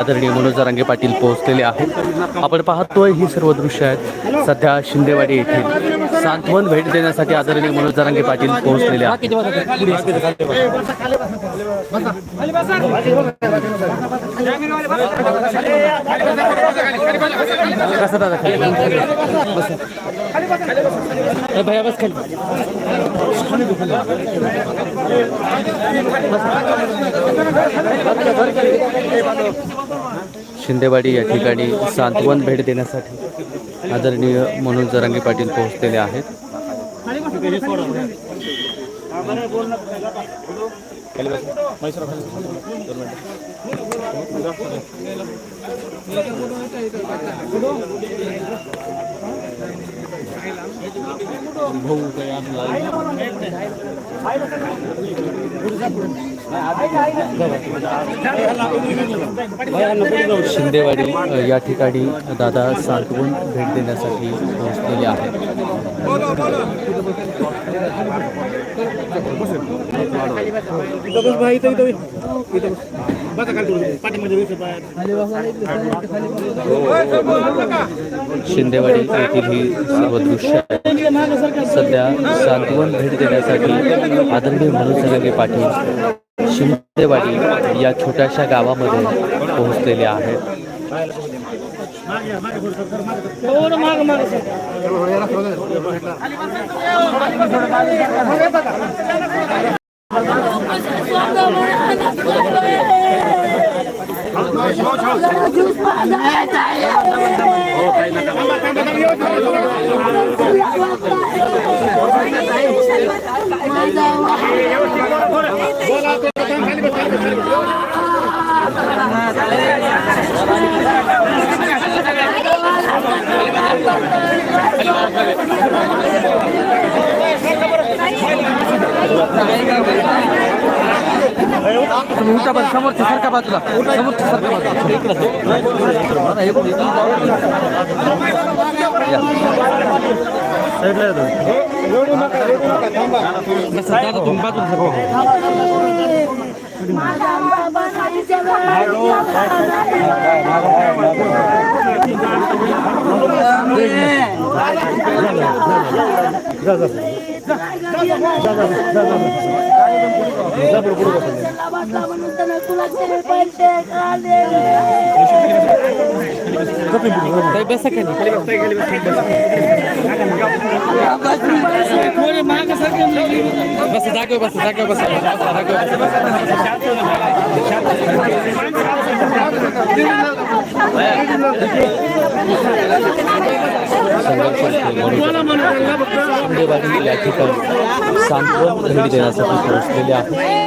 आदरणीय मनोज जरांगे पाटील पोहोचलेले आहेत. आपण पाहतोय ही सर्व दृश्य आहेत. सध्या शिंदेवाडी येथील सांत्वन भेट देण्यासाठी आदरणीय मनोज जरांगे पाटील पोहोचलेले आहेत. कसं दादा खाली भैया बस खाली. शिंदेवाडी या ठिकाणी सांत्वन भेट देण्यासाठी आदरणीय मनोज जरांगे पाटील पोहोचलेले आहेत. शिंदेवाडी या ठिकाणी दादा सांत्वन भेट देण्यासाठी पोहोचलेले आहेत. शिंदेवाडी येथील ही सर्व दृश्य सध्या सांत्वन भेट देण्यासाठी आदरणीय मनोज जरांगे पाटील शिंदेवाडी या छोट्याशा गावामध्ये पोहोचलेले आहेत. समोरच्या सारख्या बाजूला समोरच्या सारख्या तुला बसा बस जागे बस जागे बस शिंदेवाडी या ठिकाणी सांत्वन भेट देण्यासाठी पोहोचलेले आहे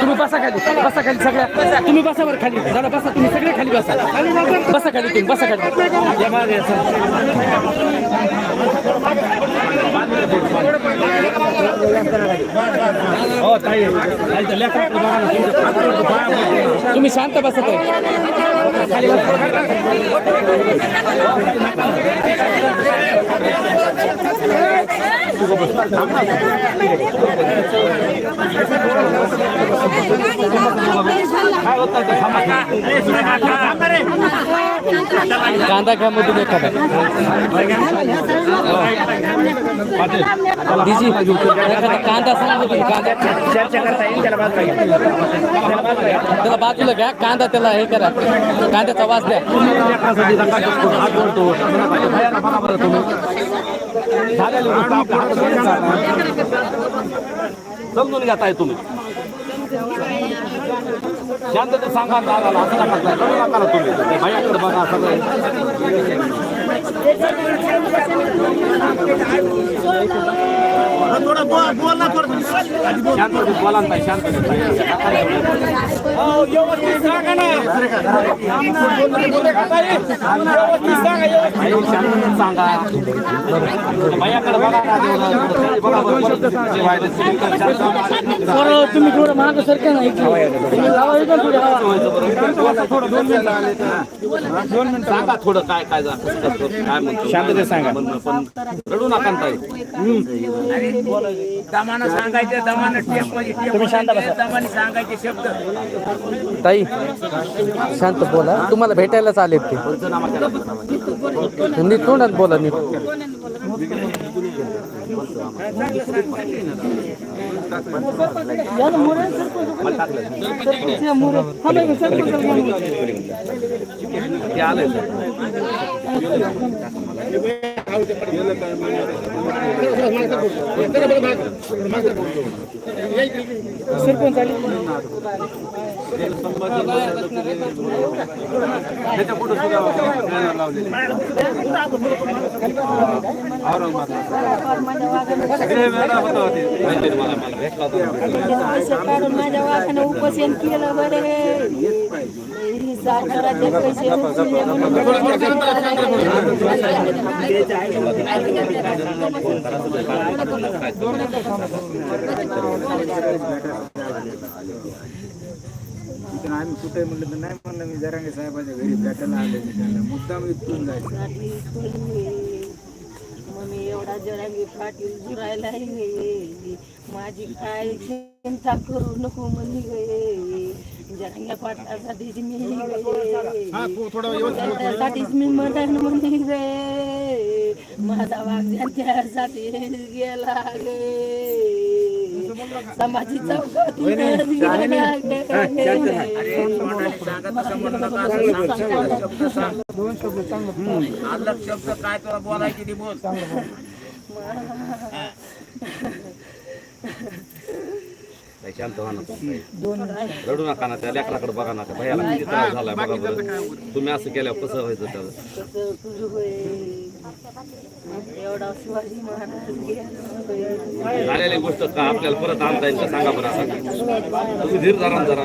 तुम्ही बसा खाली बसा खाली सगळ्या. तुम्ही बसा बरं खाली. जरा बसा. तुम्ही सगळे खाली बसा. बसा खाली तुम्ही बसा खाली. तुम्ही शांत बसत आहे कांदा घ्या मधून एखादा दिजी एखादा कांदा सांगा मधून कांदा चर्चा करता येईल त्याला बाजूला घ्या. त्याला बाजूला घ्या कांदा त्याला हे करा कांद्याचा वास द्या लेकरासाठी नका करू, हात जोडतो. बायांना बघा बरं तुम्ही. झालेली गोष्ट आपण हात जोडून जाणार. समजून घेताय तुम्ही शांतता सांगा दादाला असं नका करू. करू नका ना तुम्ही ते भैयाकडे बघा सगळं शांत होते, बोला ना शांत होते ताई. व्यवस्थित सांगा ना. ताई, शांत सांगा. बघा थोडं. तुम्ही थोडं मागं सरका ना इकडे. तुम्ही लावा इकडे थोडी हवा. सांगा थोडं काय काय काय म्हणतो शांतते सांगा पण रडू नका ताई दमानं सांगायचे दमानं टेप टेप दमाने सांगायचे शब्द. ताई शांत बोला. तुम्हाला भेटायलाच आलेत ते. नीट तोंडात बोला नीट. हा. ते सरपंच आले. माझ्या वाखाने उपसेन केलं बरे सरकाराचे पैसे आम्ही कुठे म्हणलं तर नाही म्हणलं मी जरांगे साहेबाच्या घरी भेटायला आले मी त्यांना मुद्दाम इथून जायचं. मम्मी एवढा जरांगी पाटील जुरायला माझी काय चिंता करू नको म्हणजे मी गे त्यासाठीच मी म्हणी गे माझा वाघ त्यासाठी गेला गे समाजी चौकात शब्द काय तुला बोलायचे ते बोल. ताई, शांत व्हा ना रडू नका ना त्या लेकराकडे बघा ना त्या भैयाला किती त्रास झालाय बघा बरं. तुम्ही असं केल्यावर कसं व्हायचं त्याला? एवढा शिवाजी महाराज गेला झालेली गोष्ट का आपल्याला परत आणता येईल का सांगा बरं तुम्ही धीर धरा ना जरा.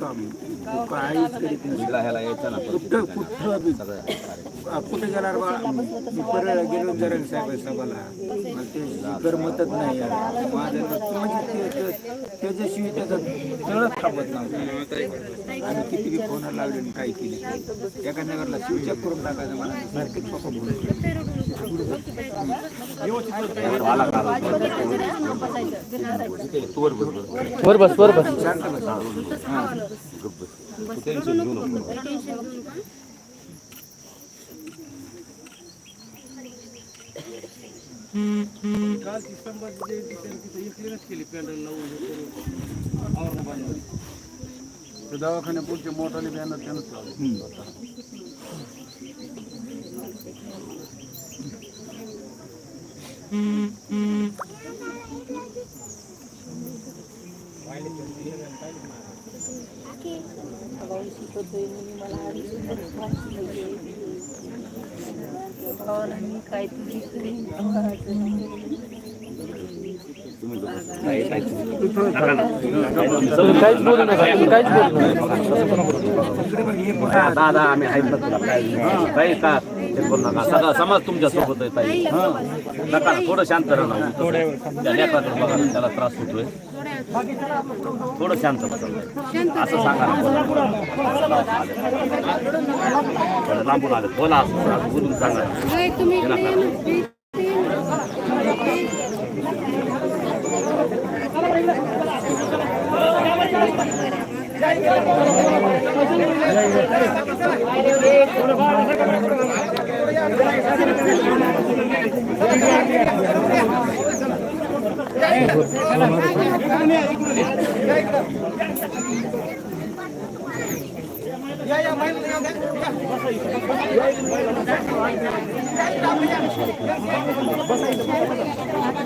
काम काहीच करीत नाही. कुठं कुठं कुठे गेला बा? मी परळ गेलो जरा साहेब सभाला मला ते करमतच नाही यार. माझं नक्की म्हणजे ते- ते- त्याच्याशिवाय त्याचं तळच थांबत नव्हतं. आणि किती फोन लावले आणि काय केली. एका नगरला शिवचेक करून टाकायचं मला. सारखेच पप्पा बोलले वर बस वर बस. दवाखान्या पुढचे मोठाले बॅनर त्यानंच लावले भाऊ शिकवतोय म्हणून मला अडीच रुपये वाचले. भावाला मी काय तुझी करीन तुम्ही काहीच बोलू नका तुम्ही काहीच बोलू नका दादा आम्ही आहेत ना तुला काय काय का ते बोल नका सगळा समाज तुमच्यासोबत आहे ताई हं. नका थोडं शांत राहा त्या लेकराकडे बघा ना, त्याला त्रास होतोय थोडं शांत बसा असं सांगा ना बोला लांबून आले बोला असं बोलून सांगा तुम्ही Ya ya main dengan Bahasa Indonesia.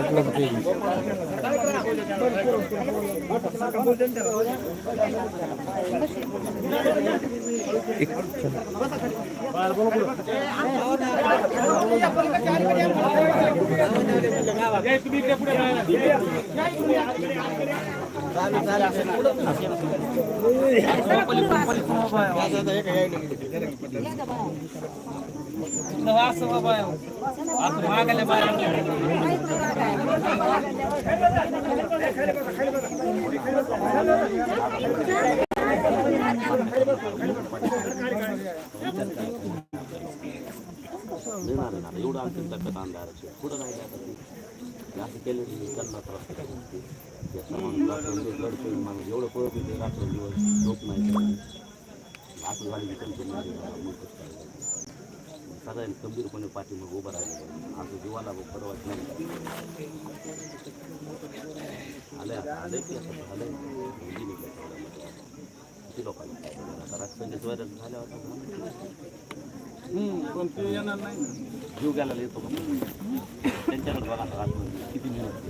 नका. देणार आहे ना आता. एवढं अंतिम टप्प्यात पुढं नाही जात आहे. हे केलं की त्यांना त्रास माणूस एवढं पळत रात्र झोप नाही काय नाही. असं झालं की मग गंभीरपणे उभं राहिलं असं जीवाला बघ बरं वाटत नाही आलं आले की असं मुली निघल्या किती राजसंगीत झाल्यावर तर झालं. जीव घ्यायला येतो ना रात्रंदिवस किती मेहनत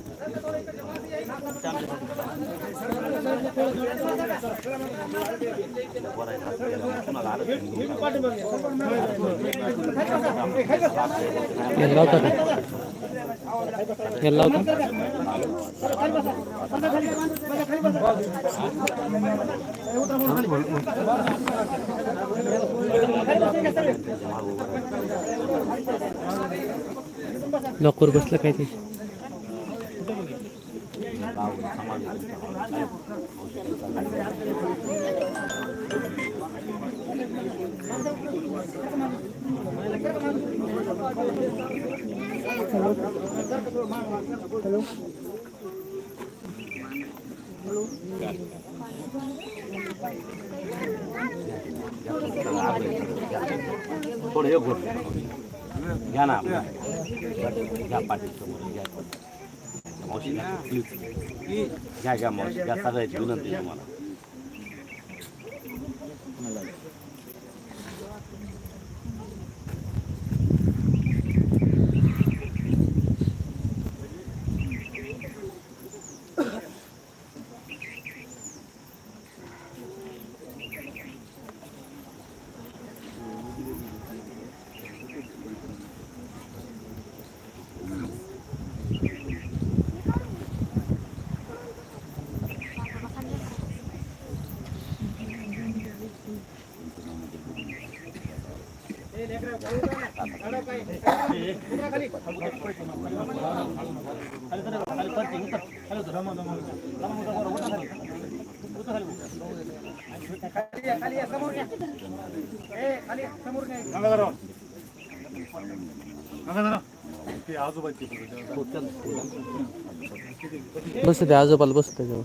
लावता का याला लावता लॉकवर बसलं काय ते गाव समाज थोडं हे गोष्ट घ्या ना. घ्या पाठी समोर घ्या मावशी घ्या. घ्या घ्या मावशी घ्या. सगळ्याची विनंती तुम्हाला. बस ते आजोबाला बस त्याच्यावर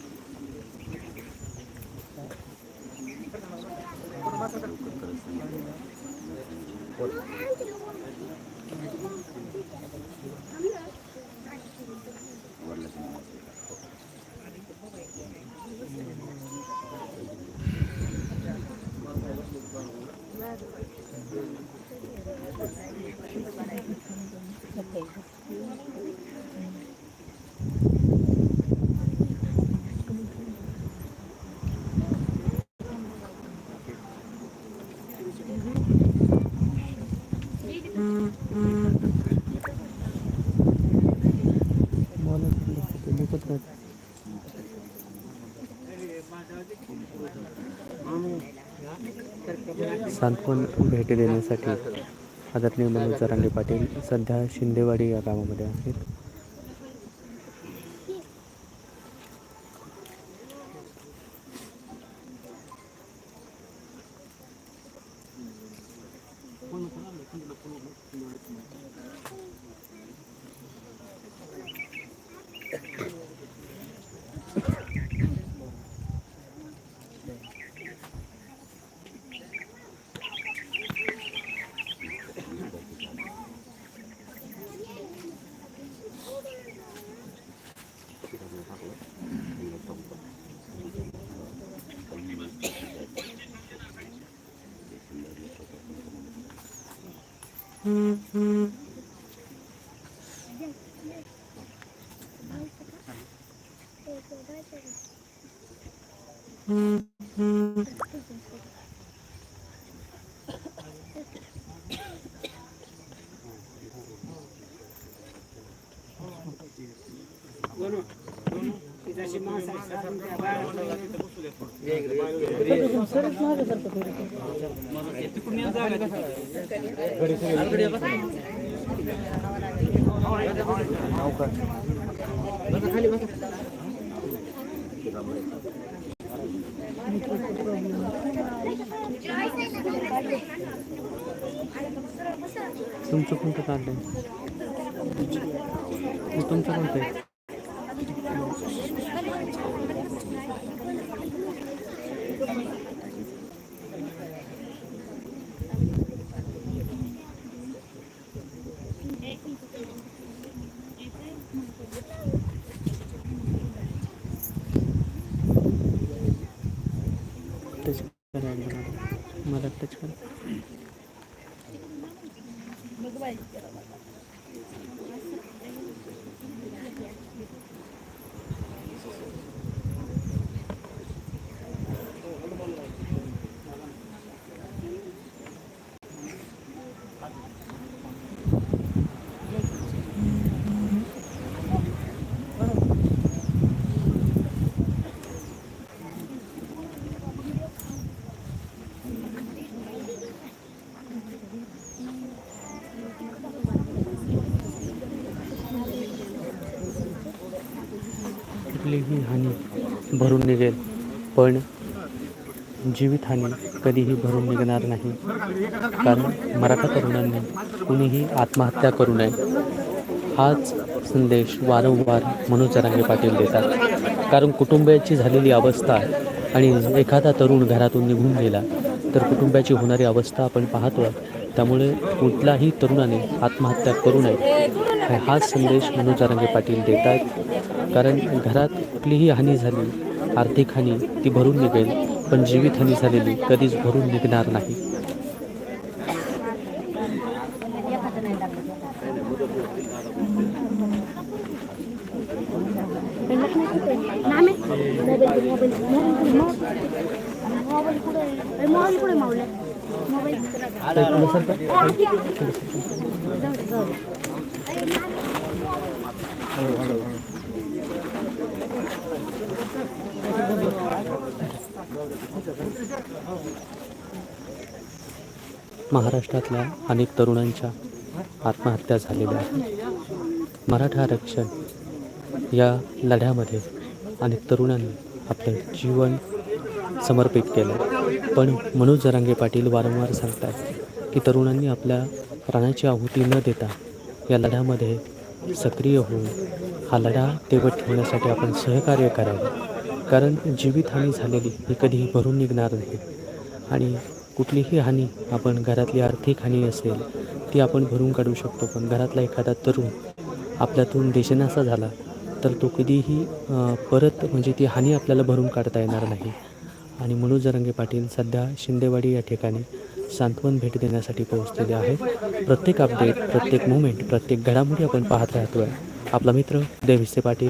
सांत्वन भेटी देण्यासाठी. आदरणीय मनोज जरांगे पाटील सध्या शिंदेवाडी या गावामध्ये आहेत. ん。खाली तुमचं कोणतं कार्ड आहे तुमचं कोणतं आहे टच करा एकदा मला. मला टच करा कुठलीही हानी भरून निघेल. पण जीवितहानी कधीही भरून निघणार नाही. कारण मराठा तरुणांनी कुणीही आत्महत्या करू नये. हाच संदेश वारंवार मनोज जरांगे पाटील देतात. कारण कुटुंबाची झालेली अवस्था आणि एखादा तरुण घरातून निघून गेला तर कुटुंबाची होणारी अवस्था आपण पाहतो. त्यामुळे कुठलाही तरुणाने आत्महत्या करू नये. हाच संदेश मनोज जरांगे पाटील देतात. कारण घरात कुठलीही हानी झाली आर्थिक हानी ती भरून निघेल पण जीवितहानी झालेली कधीच भरून निघणार नाही. महाराष्ट्रातल्या अनेक तरुणांच्या आत्महत्या झालेल्या आहेत. मराठा आरक्षण या लढ्यामध्ये अनेक तरुणांनी आपलं जीवन समर्पित केलं पण मनोज जरांगे पाटील वारंवार सांगतात की तरुणांनी आपल्या प्राणाची आहुती न देता या लढ्यामध्ये सक्रिय होऊन हा लढा तेवत ठेवण्यासाठी आपण सहकार्य करावे. कारण जीवितहानी झालेली ही कधीही भरून निघणार नाही. आणि कुठलीही हानी आपण घरातली आर्थिक हानी असेल ती आपण भरून काढू शकतो. पण घरातला एखादा तरुण आपल्यातून देशनासा झाला तर तो कधीही परत म्हणजे ती हानी आपल्याला भरून काढता येणार नाही. आणि मनोज जरंगे पाटील सध्या शिंदेवाडी या ठिकाणी सांत्वन भेट देण्यासाठी पोहोचलेले आहेत. प्रत्येक अपडेट प्रत्येक मुवमेंट प्रत्येक घडामोडी आपण पाहत राहतो आहे आपला मित्र देविसे पाटील.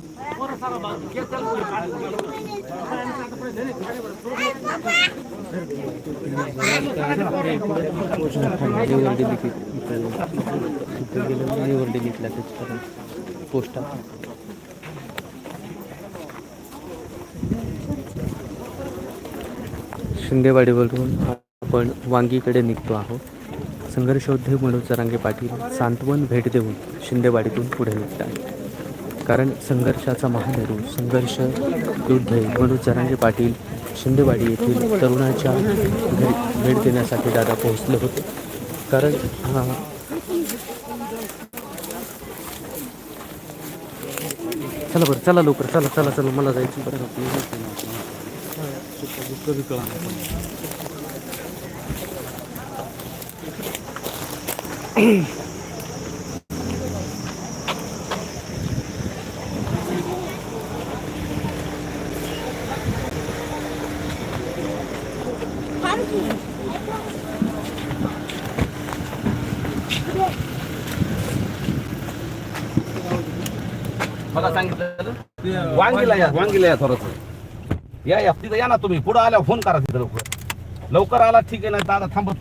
पोस्टा शिंदेवाडीवरून आपण वांगीकडे निघतो आहोत. संघर्षोद्धे मनोज जरांगे पाटील सांत्वन भेट देऊन शिंदेवाडीतून पुढे निघतात. कारण संघर्षाचा महामेरू संघर्ष योद्धे मनोज जरांगे पाटील शिंदेवाडी येथील तरुणाच्या घरी भेट देण्यासाठी दादा पोहोचले होते. कारण हा चला बरं चला लवकर चला चला चला मला जायचं बरं मला सांगितलं वांगीला या. वांगीला या थोडस. या या. तिथं या ना तुम्ही. पुढं आल्यावर फोन करा तिथं लवकर. लवकर आला ठीक आहे. ना दादा थांबत नाही.